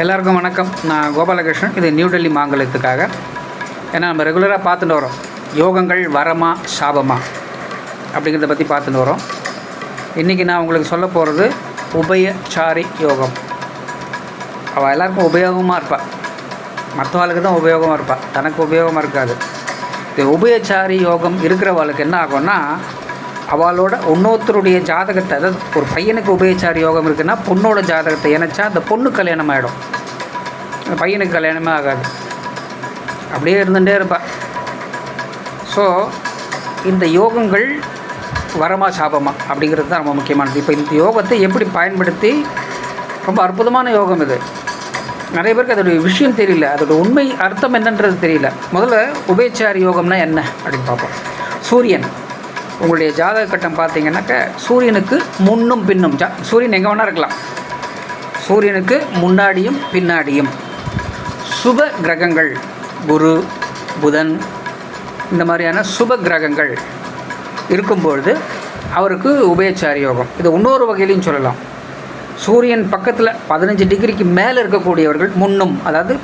எல்லாருக்கும் வணக்கம். நான் கோபாலகிருஷ்ணன். இது நியூ டெல்லி மாங்கலத்துக்காக ஏன்னா நம்ம ரெகுலராக பார்த்துட்டு வரோம். யோகங்கள் வரமா சாபமா அப்படிங்கிறத பற்றி பார்த்துட்டு வரோம். இன்றைக்கி நான் உங்களுக்கு சொல்ல போகிறது உபயச்சாரி யோகம். அவள் எல்லாருக்கும் உபயோகமாக இருப்பாள் மற்றவாளுக்கு தான் உபயோகமாக இருப்பாள் தனக்கு உபயோகமாக இருக்காது. இந்த உபயச்சாரி யோகம் இருக்கிறவளுக்கு என்ன ஆகும்னா அவளோட இன்னொருத்தருடைய ஜாதகத்தை அதாவது ஒரு பையனுக்கு உபயச்சாரி யோகம் இருக்குன்னா பொண்ணோட ஜாதகத்தை இணைச்சா அந்த பொண்ணு கல்யாணம் ஆகிடும் அந்த பையனுக்கு கல்யாணமே ஆகாது. அப்படியே இருந்துகிட்டே இருப்பா. ஸோ இந்த யோகங்கள் வரமா சாபமா அப்படிங்கிறது தான் ரொம்ப முக்கியமானது. இப்போ இந்த யோகத்தை எப்படி பயன்படுத்தி ரொம்ப அற்புதமான யோகம் இது. நிறைய பேருக்கு அதோடைய விஷயம் தெரியல. அதோட உண்மை அர்த்தம் என்னன்றது தெரியல. முதல்ல உபயச்சாரி யோகம்னா என்ன அப்படின்னு பார்ப்போம். சூரியன். உங்களுடைய ஜாதக கட்டம் பார்த்தீங்கன்னாக்க சூரியனுக்கு முன்னும் பின்னும் ஜா சூரியன் எங்கே வேணால் இருக்கலாம். சூரியனுக்கு முன்னாடியும் பின்னாடியும். சுப கிரகங்கள் குரு புதன் இந்த மாதிரியான சுப கிரகங்கள் இருக்கும்பொழுது அவருக்கு உபயச்சாரி யோகம். இது இன்னொரு வகையிலையும் சொல்லலாம். சூரியன் பக்கத்தில் பதினஞ்சு டிகிரிக்கு மேலே இருக்கக்கூடியவர்கள் முன்னும் அதாவது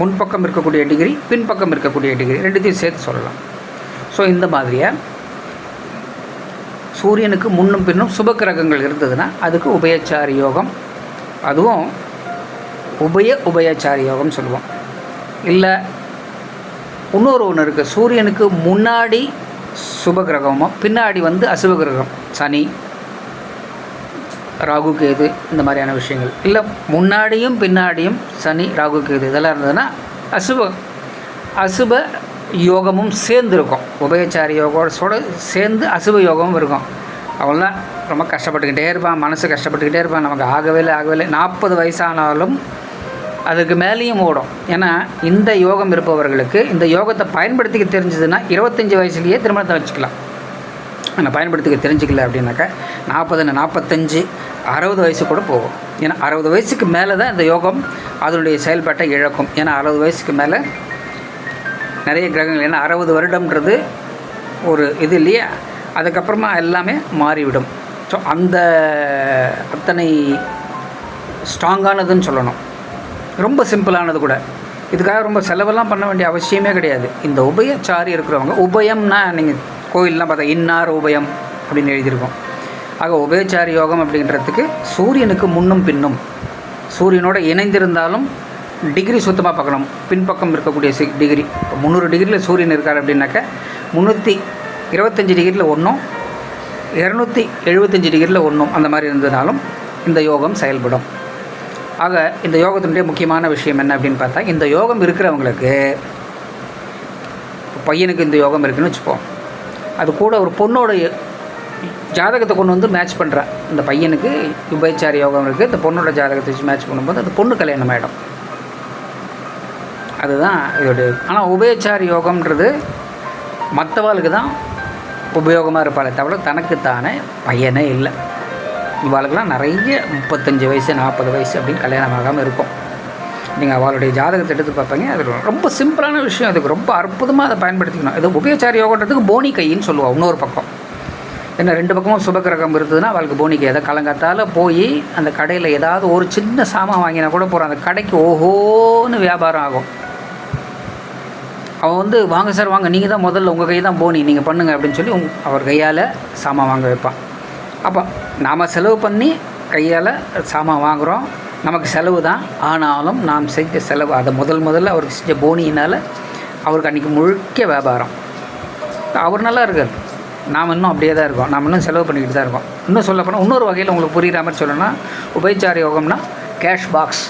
முன்பக்கம் இருக்கக்கூடிய டிகிரி பின்பக்கம் இருக்கக்கூடிய டிகிரி ரெண்டுத்தையும் சேர்த்து சொல்லலாம். ஸோ இந்த மாதிரியாக சூரியனுக்கு முன்னும் பின்னும் சுப கிரகங்கள் இருந்ததுன்னா அதுக்கு உபயச்சாரி யோகம். அதுவும் உபய உபயச்சாரி யோகம் சொல்லுவோம். இல்லை இன்னொரு ஒன்று இருக்குது சூரியனுக்கு முன்னாடி சுப கிரகமோ பின்னாடி வந்து அசுப கிரகம் சனி ராகு கேது இந்த மாதிரியான விஷயங்கள். இல்லை முன்னாடியும் பின்னாடியும் சனி ராகு கேது இதெல்லாம் இருந்ததுன்னா அசுப அசுப யோகமும் சேர்ந்து இருக்கும் உபயச்சாரி யோகோட சேர்ந்து அசுப யோகமும் இருக்கும். அவன்லாம் ரொம்ப கஷ்டப்பட்டுக்கிட்டே இருப்பான் மனசு கஷ்டப்பட்டுக்கிட்டே இருப்பான் நமக்கு ஆகவே இல்லை ஆகவே இல்லை. நாற்பது வயசானாலும் அதுக்கு மேலேயும் ஓடும். ஏன்னா இந்த யோகம் இருப்பவர்களுக்கு இந்த யோகத்தை பயன்படுத்திக்க தெரிஞ்சதுன்னா இருபத்தஞ்சி வயசுலேயே திருமணத்தை வச்சுக்கலாம். ஆனால் பயன்படுத்திக்க தெரிஞ்சுக்கல அப்படின்னாக்கா நாற்பது நாற்பத்தஞ்சு அறுபது வயசு கூட போகும். ஏன்னா அறுபது வயசுக்கு மேலே தான் இந்த யோகம் அதனுடைய செயல்பாட்டை இழக்கும். ஏன்னா அறுபது வயசுக்கு மேலே நிறைய கிரகங்கள். ஏன்னா அறுபது வருடம்ன்றது ஒரு இது இல்லையா? அதுக்கப்புறமா எல்லாமே மாறிவிடும். ஸோ அந்த அத்தனை ஸ்ட்ராங்கானதுன்னு சொல்லணும். ரொம்ப சிம்பிளானது கூட. இதுக்காக ரொம்ப செலவெல்லாம் பண்ண வேண்டிய அவசியமே கிடையாது. இந்த உபயச்சாரி இருக்கிறவங்க உபயம்னா நீங்கள் கோயிலெலாம் பார்த்தா இன்னார் உபயம் அப்படின்னு எழுதியிருக்கோம். ஆக உபயச்சாரி யோகம் அப்படின்றதுக்கு சூரியனுக்கு முன்னும் பின்னும். சூரியனோட இணைந்திருந்தாலும் டிகிரி சுத்தமாக பார்க்கணும். பின்பக்கம் இருக்கக்கூடிய சி டிகிரி இப்போ முந்நூறு டிகிரியில் சூரியன் இருக்கார் அப்படின்னாக்க முந்நூற்றி இருபத்தஞ்சி டிகிரியில் ஒன்றும் இரநூத்தி எழுபத்தஞ்சி டிகிரியில் ஒன்றும் அந்த மாதிரி இருந்ததுனாலும் இந்த யோகம் செயல்படும். ஆக இந்த யோகத்தினுடைய முக்கியமான விஷயம் என்ன அப்படின்னு பார்த்தா இந்த யோகம் இருக்கிறவங்களுக்கு பையனுக்கு இந்த யோகம் இருக்குன்னு வச்சுப்போம். அது கூட ஒரு பொண்ணோட ஜாதகத்தை கொண்டு வந்து மேட்ச் பண்ணுறேன் இந்த பையனுக்கு உபயச்சாரி யோகம் இருக்குது இந்த பொண்ணோட ஜாதகத்தை வச்சு மேட்ச் பண்ணும்போது அந்த பொண்ணு கல்யாணம் ஆகிடும் அதுதான் இதோடைய ஆனால் உபயச்சார யோகம்ன்றது மற்றவாளுக்கு தான் உபயோகமாக இருப்பாளே தவிர தனக்குத்தானே பையனே இல்லை. இவாளுக்கெல்லாம் நிறைய முப்பத்தஞ்சு வயசு நாற்பது வயசு அப்படின்னு கல்யாணம் ஆகாமல் இருக்கும். நீங்கள் அவளுடைய ஜாதகத்தை எடுத்து பார்ப்பீங்க அது ரொம்ப சிம்பிளான விஷயம். அதுக்கு ரொம்ப அற்புதமாக அதை பயன்படுத்திக்கணும். இது உபயச்சாரி யோகன்றதுக்கு போனி கைன்னு சொல்லுவாள் இன்னொரு பக்கம். ஏன்னா ரெண்டு பக்கமும் சுபக்கிரகம் இருந்ததுன்னா அவளுக்கு போனிக்கை எதை கலங்காத்தால் போய் அந்த கடையில் ஏதாவது ஒரு சின்ன சாமான் வாங்கினா கூட போகிறோம் அந்த கடைக்கு ஓஹோன்னு வியாபாரம் ஆகும். அவன் வந்து வாங்க சார் வாங்க நீங்கள் தான் முதல்ல உங்கள் கை தான் போனி நீங்கள் பண்ணுங்கள் அப்படின்னு சொல்லி அவர் கையால் சாமான் வாங்க வைப்பான் அப்போ நாம் செலவு பண்ணி கையால் சாமான் வாங்குகிறோம் நமக்கு செலவு தான். ஆனாலும் நாம் செஞ்ச செலவு அதை முதல் முதல்ல அவருக்கு செஞ்ச போனியினால் அவருக்கு அன்றைக்கி முழுக்க வியாபாரம். அவர் நல்லா இருக்கார். நாம் இன்னும் அப்படியே தான் இருக்கோம். நாம் இன்னும் செலவு பண்ணிக்கிட்டு தான் இருக்கோம். இன்னும் சொல்லப்போனால் இன்னொரு வகையில் உங்களுக்கு புரிகிற மாதிரி சொல்லணும்னா உபயச்சார யோகம்னா கேஷ் பாக்ஸ்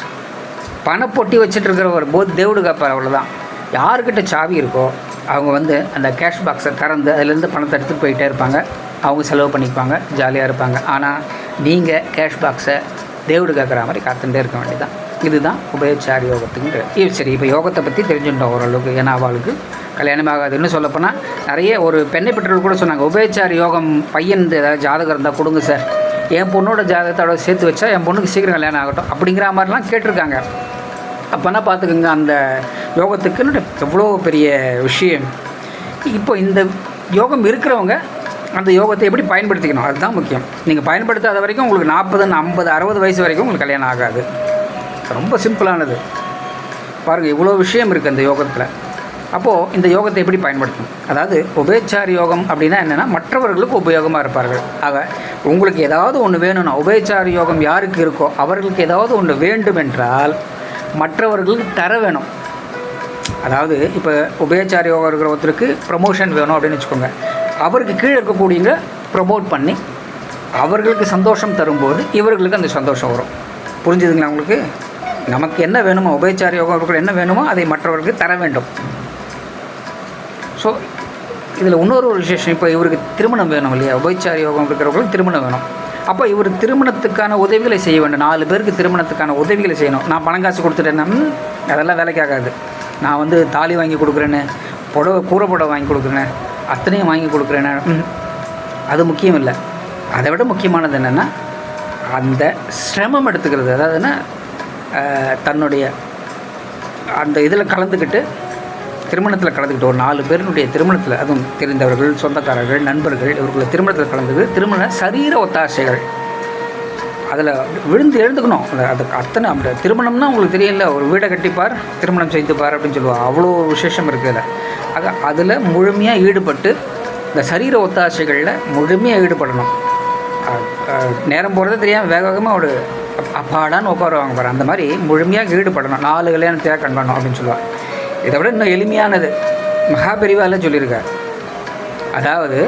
பணப்பொட்டி வச்சுட்டு இருக்கிற ஒரு போத் தேவடு காப்பார் அவ்வளோதான் யாருக்கிட்ட சாவி இருக்கோ அவங்க வந்து அந்த கேஷ் பாக்ஸை திறந்து அதுலேருந்து பணத்தை எடுத்துகிட்டு போயிட்டே இருப்பாங்க. அவங்க செலவு பண்ணிப்பாங்க ஜாலியாக இருப்பாங்க. ஆனால் நீங்கள் கேஷ் பாக்ஸை தேவுடு கேட்குற மாதிரி காத்துட்டே இருக்க வேண்டியதான் இதுதான் உபயச்சாரி யோகத்துங்கிற சரி இப்போ யோகத்தை பற்றி தெரிஞ்சுட்டோம் ஓரளவுக்கு. ஏன்னா அவளுக்கு கல்யாணம் ஆகாதுன்னு சொல்லப்போனால் நிறைய ஒரு பெண்ணை பெற்றோர்கள் கூட சொன்னாங்க உபயச்சாரி யோகம் பையன் ஏதாவது ஜாதகம் இருந்தால் கொடுங்க சார் என் பொண்ணோட ஜாதகத்தோட சேர்த்து வச்சா என் பொண்ணுக்கு சீக்கிரம் கல்யாணம் ஆகட்டும். அப்படிங்கிற மாதிரிலாம் கேட்டிருக்காங்க. அப்போனா பார்த்துக்குங்க அந்த யோகத்துக்குன்னு எவ்வளோ பெரிய விஷயம். இப்போ இந்த யோகம் இருக்கிறவங்க அந்த யோகத்தை எப்படி பயன்படுத்திக்கணும்? அதுதான் முக்கியம். நீங்கள் பயன்படுத்தாத வரைக்கும் உங்களுக்கு நாற்பது ஐம்பது அறுபது வயசு வரைக்கும் உங்களுக்கு கல்யாணம் ஆகாது. ரொம்ப சிம்பிளானது. பாருங்கள் இவ்வளோ விஷயம் இருக்குது அந்த யோகத்தில். அப்போது இந்த யோகத்தை எப்படி பயன்படுத்தணும்? அதாவது உபேச்சார யோகம் அப்படின்னா என்னென்னா மற்றவர்களுக்கு உபயோகமாக இருப்பார்கள். ஆக உங்களுக்கு ஏதாவது ஒன்று வேணும்னா உபேச்சார யோகம் யாருக்கு இருக்கோ அவர்களுக்கு ஏதாவது ஒன்று வேண்டும் என்றால் மற்றவர்களுக்கு தர வேணும். அதாவது இப்போ உபயச்சார யோகம் இருக்கிற ஒருத்தருக்கு ப்ரமோஷன் வேணும் அப்படின்னு வச்சுக்கோங்க. அவருக்கு கீழே இருக்கக்கூடியவங்க ப்ரமோட் பண்ணி அவர்களுக்கு சந்தோஷம் தரும்போது இவர்களுக்கு அந்த சந்தோஷம் வரும். புரிஞ்சுதுங்களா உங்களுக்கு? நமக்கு என்ன வேணுமோ உபயச்சார யோகம் இருக்கிற என்ன வேணுமோ அதை மற்றவர்களுக்கு தர வேண்டும். ஸோ இதில் இன்னொரு ஒரு விசேஷம் இப்போ இவருக்கு திருமணம் வேணும் இல்லையா? உபயச்சார யோகம் இருக்கிறவங்களுக்கு திருமணம் வேணும். அப்போ இவர் திருமணத்துக்கான உதவிகளை செய்ய வேண்டும். நாலு பேருக்கு திருமணத்துக்கான உதவிகளை செய்யணும். நான் பணம் காசு கொடுத்துட்டேன்னா அதெல்லாம் வேலைக்கு ஆகாது. நான் வந்து தாலி வாங்கி கொடுக்குறேன்னு புடவை கூரை புடவை வாங்கி கொடுக்குறேன் அத்தனையும் வாங்கி கொடுக்குறேன்னு. அது முக்கியம் இல்லை. அதை விட முக்கியமானது என்னென்னா அந்த சிரமம் எடுத்துக்கிறது. அதாவதுன்னா தன்னுடைய அந்த இதில் கலந்துக்கிட்டு திருமணத்தில் கலந்துக்கிட்டு ஒரு நாலு பேருடைய திருமணத்தில் அதுவும் தெரிந்தவர்கள் சொந்தக்காரர்கள் நண்பர்கள் இவர்களை திருமணத்தில் கலந்துக்கிட்டு திருமண சரீர ஒத்தாசைகள். அதில் விழுந்து எழுந்துக்கணும். அந்த அதுக்கு அத்தனை அப்படி திருமணம்னா உங்களுக்கு தெரியல ஒரு வீடை கட்டிப்பார் திருமணம் செய்துப்பார் அப்படின்னு சொல்லுவாங்க. அவ்வளோ ஒரு விசேஷம் இருக்குது அதில். ஆக அதில் முழுமையாக ஈடுபட்டு இந்த சரீர ஒத்தாசைகளில் முழுமையாக ஈடுபடணும். நேரம் போகிறதே தெரியாமல் வேக வேகமாக ஒரு அப்பாடான்னு உட்காருவாங்க பாரு. அந்த மாதிரி முழுமையாக ஈடுபடணும். நாலு கல்யாணத்தையாக கண்டணும் அப்படின்னு சொல்லுவாங்க. இதை விட இன்னும் எளிமையானது. மகாபெரிவால சொல்லியிருக்கார். அதாவது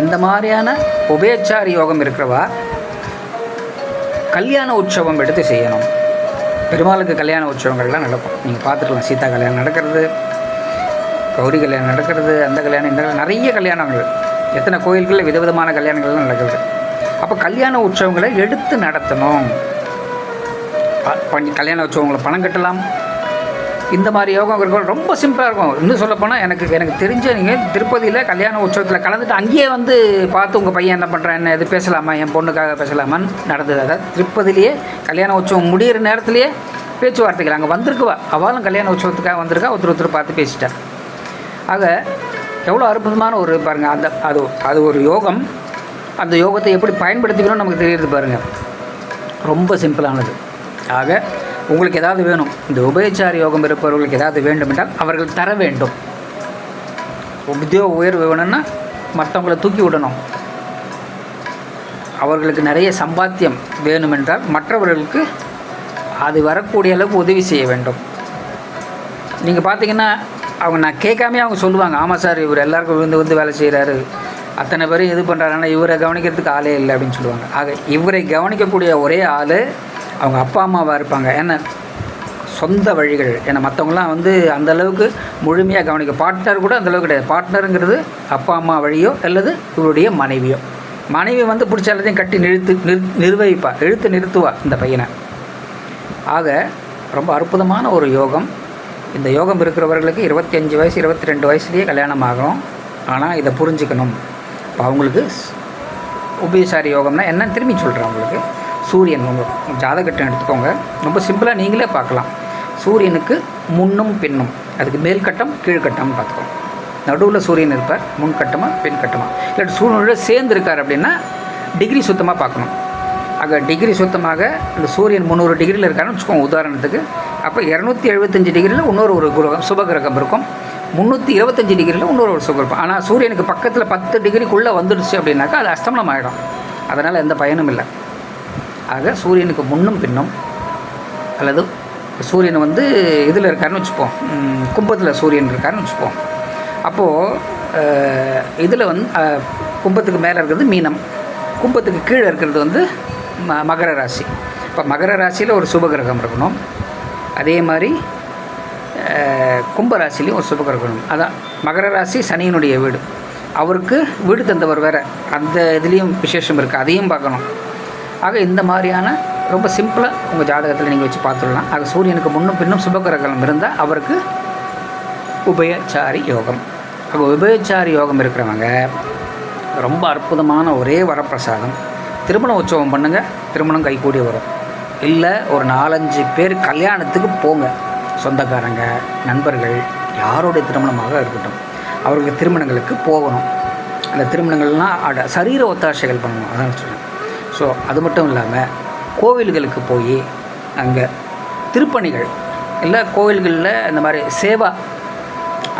இந்த மாதிரியான உபயச்சாரி யோகம் இருக்கிறவா கல்யாண உற்சவம் எடுத்து செய்யணும். பெருமாளுக்கு கல்யாண உற்சவங்கள்லாம் நடக்கும். நீங்கள் பார்த்துக்கலாம் சீதா கல்யாணம் நடக்கிறது கௌரி கல்யாணம் நடக்கிறது அந்த கல்யாணம் இந்த கல்யாணம் நிறைய கல்யாணங்கள். எத்தனை கோயில்களில் விதவிதமான கல்யாணங்கள்லாம் நடக்கிறது அப்போ கல்யாண உற்சவங்களை எடுத்து நடத்தணும். கல்யாண உற்சவங்களை பணம் கட்டலாம். இந்த மாதிரி யோகம் இருக்கும் ரொம்ப சிம்பிளாக இருக்கும். இன்னும் சொல்லப்போனால் எனக்கு எனக்கு தெரிஞ்ச நீங்கள் திருப்பதியில் கல்யாண உற்சவத்தில் கலந்துட்டு அங்கேயே வந்து பார்த்து உங்கள் பையன் என்ன பண்ணுறான் என்ன இது பேசலாமா என் பொண்ணுக்காக பேசலாமான்னு நடந்தது. அதாவது திருப்பதிலேயே கல்யாண உற்சவம் முடிகிற நேரத்துலேயே பேச்சுவார்த்தைகள். அங்கே வந்திருக்குவா. அவளும் கல்யாண உற்சவத்துக்காக வந்திருக்கா ஒருத்தர் ஒருத்தர் பார்த்து பேசிட்டார். ஆக எவ்வளோ அற்புதமான ஒரு பாருங்கள் அந்த அது அது ஒரு யோகம். அந்த யோகத்தை எப்படி பயன்படுத்திக்கணும்னு நமக்கு தெரியுது பாருங்கள் ரொம்ப சிம்பிளானது ஆக உங்களுக்கு ஏதாவது வேணும். இந்த உபயச்சார யோகம் இருப்பவர்களுக்கு ஏதாவது வேண்டும் என்றால் அவர்கள் தர வேண்டும். உத்தியோக உயர்வு வேணும்னா மற்றவங்களை தூக்கி விடணும். அவர்களுக்கு நிறைய சம்பாத்தியம் வேணுமென்றால் மற்றவர்களுக்கு அது வரக்கூடிய அளவுக்கு உதவி செய்ய வேண்டும். நீங்கள் பார்த்தீங்கன்னா அவங்க நான் கேட்காமே அவங்க சொல்லுவாங்க ஆமாம் சார் இவர் எல்லாருக்கும் விழுந்து வந்து வேலை செய்கிறாரு அத்தனை பேரும் இது பண்ணுறாருன்னா இவரை கவனிக்கிறதுக்கு ஆளே இல்லை அப்படின்னு சொல்லுவாங்க. ஆக இவரை கவனிக்கக்கூடிய ஒரே ஆள் அவங்க அப்பா அம்மாவாக இருப்பாங்க. ஏன்னா சொந்த வழிகள். ஏன்னா மற்றவங்களாம் வந்து அந்த அளவுக்கு முழுமையாக கவனிக்க பார்ட்னர் கூட அந்தளவுக்கு கிடையாது. பார்ட்னருங்கிறது அப்பா அம்மா வழியோ அல்லது இவருடைய மனைவியோ. மனைவி வந்து பிடிச்ச எல்லாத்தையும் கட்டி நிறுத்து நிறு நிர்வகிப்பா இழுத்து நிறுத்துவா இந்த பையனை. ஆக ரொம்ப அற்புதமான ஒரு யோகம். இந்த யோகம் இருக்கிறவர்களுக்கு இருபத்தி அஞ்சு வயசு இருபத்தி ரெண்டு வயசுலேயே கல்யாணம் ஆகணும். ஆனால் இதை புரிஞ்சுக்கணும். இப்போ அவங்களுக்கு உபயசாரி யோகம்னா என்னன்னு திரும்பி சொல்கிறேன் அவங்களுக்கு சூரியன் உங்கள் ஜாதகட்டம் எடுத்துக்கோங்க. ரொம்ப சிம்பிளாக நீங்களே பார்க்கலாம். சூரியனுக்கு முன்னும் பின்னும் அதுக்கு மேல்கட்டம் கீழ்கட்டம்னு பார்த்துக்கோங்க. நடுவில் சூரியன் இருப்பார் முன்கட்டமாக பின்கட்டமாக இல்லாட்டி சூரியனோட சேர்ந்து இருக்கார் அப்படின்னா டிகிரி சுத்தமாக பார்க்கணும். ஆக டிகிரி சுத்தமாக இந்த சூரியன் முந்நூறு டிகிரியில் இருக்காருன்னு வச்சுக்கோங்க உதாரணத்துக்கு. அப்போ இரநூத்தி எழுபத்தஞ்சு டிகிரியில் இன்னொரு ஒரு குரகம் சுபகிரகம் இருக்கும். முந்நூற்றி இருபத்தஞ்சு டிகிரியில் இன்னொரு ஒரு சுபகிரகம் ஆனால் சூரியனுக்கு பக்கத்தில் பத்து டிகிரிக்குள்ளே வந்துடுச்சு அப்படின்னாக்கா அது அஸ்தமனம் ஆகிடும் அதனால் எந்த பயனும் இல்லை. ஆக சூரியனுக்கு முன்னும் பின்னும் அல்லது சூரியன் வந்து இதில் இருக்காருன்னு வச்சுப்போம். கும்பத்தில் சூரியன் இருக்காருன்னு வச்சுப்போம். அப்போது இதில் வந்து கும்பத்துக்கு மேலே இருக்கிறது மீனம். கும்பத்துக்கு கீழே இருக்கிறது வந்து ம மகர ராசி. இப்போ மகர ராசியில் ஒரு சுபகிரகம் இருக்கணும். அதே மாதிரி கும்பராசிலையும் ஒரு சுபகிரகம் இருக்கணும். அதான் மகர ராசி சனியினுடைய வீடு. அவருக்கு வீடு தந்தவர் வேறு. அந்த இதுலேயும் விசேஷம் இருக்குது அதையும் பார்க்கணும். ஆக இந்த மாதிரியான ரொம்ப சிம்பிளாக உங்கள் ஜாதகத்தில் நீங்கள் வச்சு பார்த்துடலாம். ஆக சூரியனுக்கு முன்னும் பின்னும் சுபகிரகலம் இருந்தால் அவருக்கு உபயச்சாரி யோகம். ஆக உபயச்சாரி யோகம் இருக்கிறவங்க ரொம்ப அற்புதமான ஒரே வரப்பிரசாதம். திருமண உற்சவம் பண்ணுங்கள் திருமணம் கைகூடி வரும். இல்லை ஒரு நாலஞ்சு பேர் கல்யாணத்துக்கு போங்க. சொந்தக்காரங்க நண்பர்கள் யாருடைய திருமணமாக இருக்கட்டும். அவர்களுக்கு திருமணங்களுக்கு போகணும். அந்த திருமணங்கள்லாம் அட சரீர ஒத்தாசைகள் பண்ணணும். அதான் சொல்கிறேன் ஸோ அது மட்டும் இல்லாமல் கோவில்களுக்கு போய் அங்கே திருப்பணிகள் இல்லை கோவில்களில் இந்த மாதிரி சேவா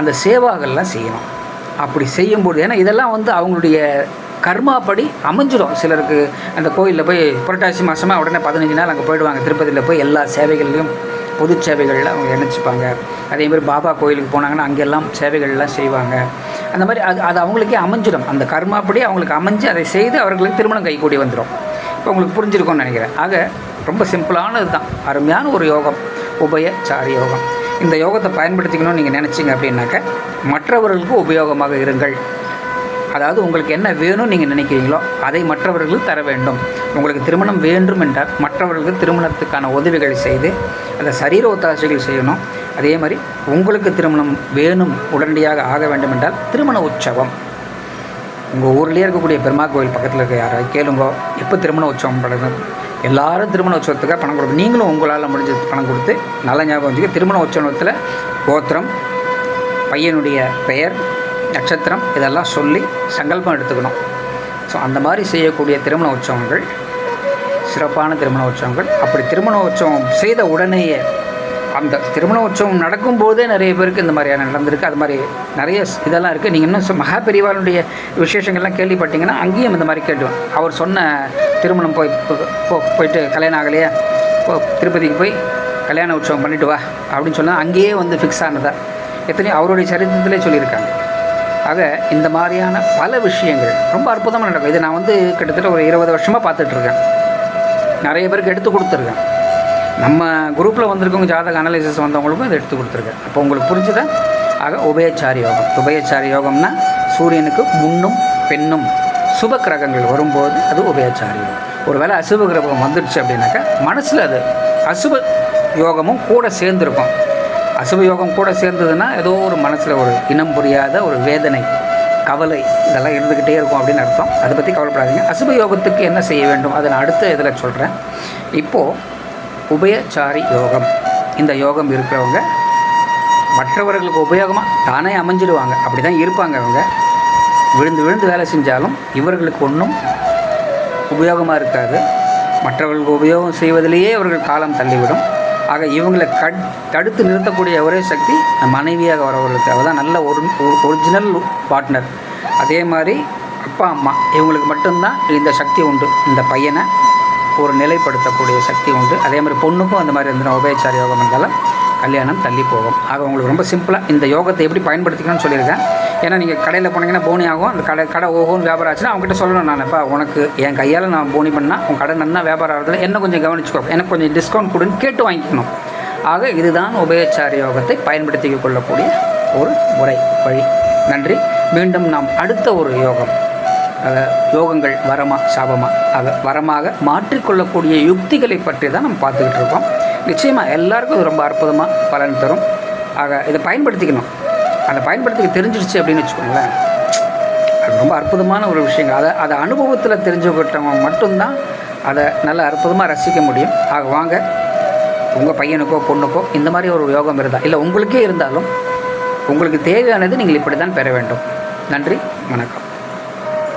அந்த சேவாகள்லாம் செய்யணும். அப்படி செய்யும்போது ஏன்னா இதெல்லாம் வந்து அவங்களுடைய கர்மாப்படி அமைஞ்சிடும் சிலருக்கு அந்த கோயிலில் போய் புரட்டாசி மாதமாக உடனே பதினஞ்சு நாள் அங்கே போயிடுவாங்க. திருப்பதியில் போய் எல்லா சேவைகள்லையும் பொது சேவைகளில் அவங்க இணைச்சிப்பாங்க. அதேமாதிரி பாபா கோயிலுக்கு போனாங்கன்னா அங்கெல்லாம் சேவைகள்லாம் செய்வாங்க. அந்த மாதிரி அது அது அவங்களுக்கே அமைஞ்சிடும். அந்த கர்மாப்படி அவங்களுக்கு அமைஞ்சு அதை செய்து அவர்களுக்கு திருமணம் கைகூடி வந்துடும் இப்போ உங்களுக்கு புரிஞ்சிருக்கும்னு நினைக்கிறேன். ஆக ரொம்ப சிம்பிளானது தான். அருமையான ஒரு யோகம். உபயச்சாரி யோகம். இந்த யோகத்தை பயன்படுத்திக்கணும்னு நீங்கள் நினச்சிங்க அப்படின்னாக்க மற்றவர்களுக்கு உபயோகமாக இருங்கள். அதாவது உங்களுக்கு என்ன வேணும்னு நீங்கள் நினைக்கிறீங்களோ அதை மற்றவர்களுக்கு தர வேண்டும். உங்களுக்கு திருமணம் வேண்டும் என்றால் மற்றவர்களுக்கு திருமணத்துக்கான உதவிகளை செய்து அந்த சரீர ஒத்தாசைகள் செய்யணும். அதே மாதிரி உங்களுக்கு திருமணம் வேணும் உடனடியாக ஆக வேண்டும் என்றால் திருமண உற்சவம். உங்கள் ஊர்லேயே இருக்கக்கூடிய பெருமா கோயில் பக்கத்தில் இருக்க யாராவது கேளுங்கோ எப்போ திருமண உற்சவம் நடக்கும் எல்லாரும் திருமண உற்சவத்துக்காக பணம் கொடுக்கும் நீங்களும் உங்களால் முடிஞ்ச பணம் கொடுத்து நல்ல ஞாபகம் வச்சுக்க திருமண உற்சவத்தில் கோத்திரம் பையனுடைய பெயர் நட்சத்திரம் இதெல்லாம் சொல்லி சங்கல்பம் எடுத்துக்கணும். ஸோ அந்த மாதிரி செய்யக்கூடிய திருமண உற்சவங்கள் சிறப்பான திருமண உற்சவங்கள். அப்படி திருமண உற்சவம் செய்த உடனேயே அந்த திருமண உற்சவம் நடக்கும்போதே நிறைய பேருக்கு இந்த மாதிரியான நடந்திருக்கு. அது மாதிரி நிறைய இதெல்லாம் இருக்குது நீங்கள் இன்னும் மகா பெரியவாளுடைய விசேஷங்கள்லாம் கேள்விப்பட்டீங்கன்னா அங்கேயும் இந்த மாதிரி கேட்டுவோம் அவர் சொன்ன திருமணம் போய் போ- போயிட்டு கல்யாணம் ஆகலையே போ திருப்பதிக்கு போய் கல்யாண உற்சவம் பண்ணிட்டு வா அப்படின்னு சொன்னால் அங்கேயே வந்து ஃபிக்ஸ் ஆனதா. எத்தனையோ அவருடைய சரித்திரத்திலே சொல்லியிருக்காங்க. ஆக இந்த மாதிரியான பல விஷயங்கள் ரொம்ப அற்புதமாக நடக்கும். இது நான் வந்து கிட்டத்தட்ட ஒரு இருபது வருஷமாக பார்த்துட்ருக்கேன் நிறைய பேருக்கு எடுத்து கொடுத்துருக்கேன். நம்ம குரூப்பில் வந்திருக்கவங்க ஜாதக அனலைசிஸ் வந்தவங்களுக்கும் இதை எடுத்து கொடுத்துருக்கேன். அப்போ உங்களுக்கு புரிஞ்சுதா? ஆக உபயச்சாரி யோகம். உபயச்சாரி யோகம்னா சூரியனுக்கு முன்னும் பெண்ணும் சுப கிரகங்கள் வரும்போது அது உபயச்சாரி யோகம். ஒருவேளை அசுப கிரகம் வந்துடுச்சு அப்படின்னாக்கா மனசில் அது அசுப யோகமும் கூட சேர்ந்துருக்கும். அசுபயோகம் கூட சேர்ந்ததுன்னா ஏதோ ஒரு மனசில் ஒரு இனம் புரியாத ஒரு வேதனை கவலை இதெல்லாம் இருந்துக்கிட்டே இருக்கும் அப்படின்னு அர்த்தம். அதை பற்றி கவலைப்படாதீங்க. அசுப யோகத்துக்கு என்ன செய்ய வேண்டும்? அதை நான் அடுத்த இதில் சொல்கிறேன் இப்போது உபயச்சாரி யோகம். இந்த யோகம் இருக்கிறவங்க மற்றவர்களுக்கு உபயோகமாக தானே அமைஞ்சிடுவாங்க. அப்படி தான் இருப்பாங்க அவங்க. விழுந்து விழுந்து வேலை செஞ்சாலும் இவர்களுக்கு ஒன்றும் உபயோகமாக இருக்காது. மற்றவர்களுக்கு உபயோகம் செய்வதிலேயே அவர்கள் காலம் தள்ளிவிடும். ஆக இவங்களை கட் தடுத்து நிறுத்தக்கூடிய ஒரே சக்தி மனைவியாக வரவர்களுக்கு. அவள் தான் நல்ல ஒரு ஒரிஜினல் பார்ட்னர் அதே மாதிரி அப்பா அம்மா இவங்களுக்கு மட்டும்தான் இந்த சக்தி உண்டு. இந்த பையனை ஒரு நிலைப்படுத்தக்கூடிய சக்தி உண்டு. அதே மாதிரி பொண்ணுக்கும் அந்த மாதிரி இருந்த உபயச்சார யோகம் இருந்தாலும் கல்யாணம் தள்ளி போகும். ஆக உங்களுக்கு ரொம்ப சிம்பிளாக இந்த யோகத்தை எப்படி பயன்படுத்திக்கணும்னு சொல்லியிருக்கேன். ஏன்னா நீங்கள் கடையில் போனீங்கன்னா போனி ஆகும். அந்த கடை கடை ஓகோன்னு வியாபாரம் ஆச்சுன்னா அவங்ககிட்ட சொல்லணும் நான். இப்போ உனக்கு என் கையால் நான் போனி பண்ணால் உன் கடை நல்லா வியாபாரம் ஆகிறதுல என்ன கொஞ்சம் கவனிச்சுக்கோ. எனக்கு கொஞ்சம் டிஸ்கவுண்ட் கொடுன்னு கேட்டு வாங்கிக்கணும். ஆக இதுதான் உபயச்சார யோகத்தை பயன்படுத்தி கொள்ளக்கூடிய ஒரு முறை வழி. நன்றி. மீண்டும் நாம் அடுத்த ஒரு யோகம். யோகங்கள் வரமா சாபமா? அதை வரமாக மாற்றிக்கொள்ளக்கூடிய யுக்திகளை பற்றி தான் நம்ம பார்த்துக்கிட்டு இருக்கோம். நிச்சயமாக எல்லாருக்கும் இது ரொம்ப அற்புதமாக பலன் தரும். ஆக இதை பயன்படுத்திக்கணும். அதை பயன்படுத்திக்க தெரிஞ்சிருச்சு அப்படின்னு வச்சுக்கோங்களேன் அது ரொம்ப அற்புதமான ஒரு விஷயங்கள். அதை அதை அனுபவத்தில் தெரிஞ்சுக்கிட்டவங்க மட்டும்தான் அதை நல்லா அற்புதமாக ரசிக்க முடியும். ஆக வாங்க உங்கள் பையனுக்கோ பொண்ணுக்கோ இந்த மாதிரி ஒரு யோகம் இருந்தால் இல்லை உங்களுக்கே இருந்தாலும் உங்களுக்கு தேவையானது நீங்கள் இப்படி தான் பெற வேண்டும். நன்றி வணக்கம்.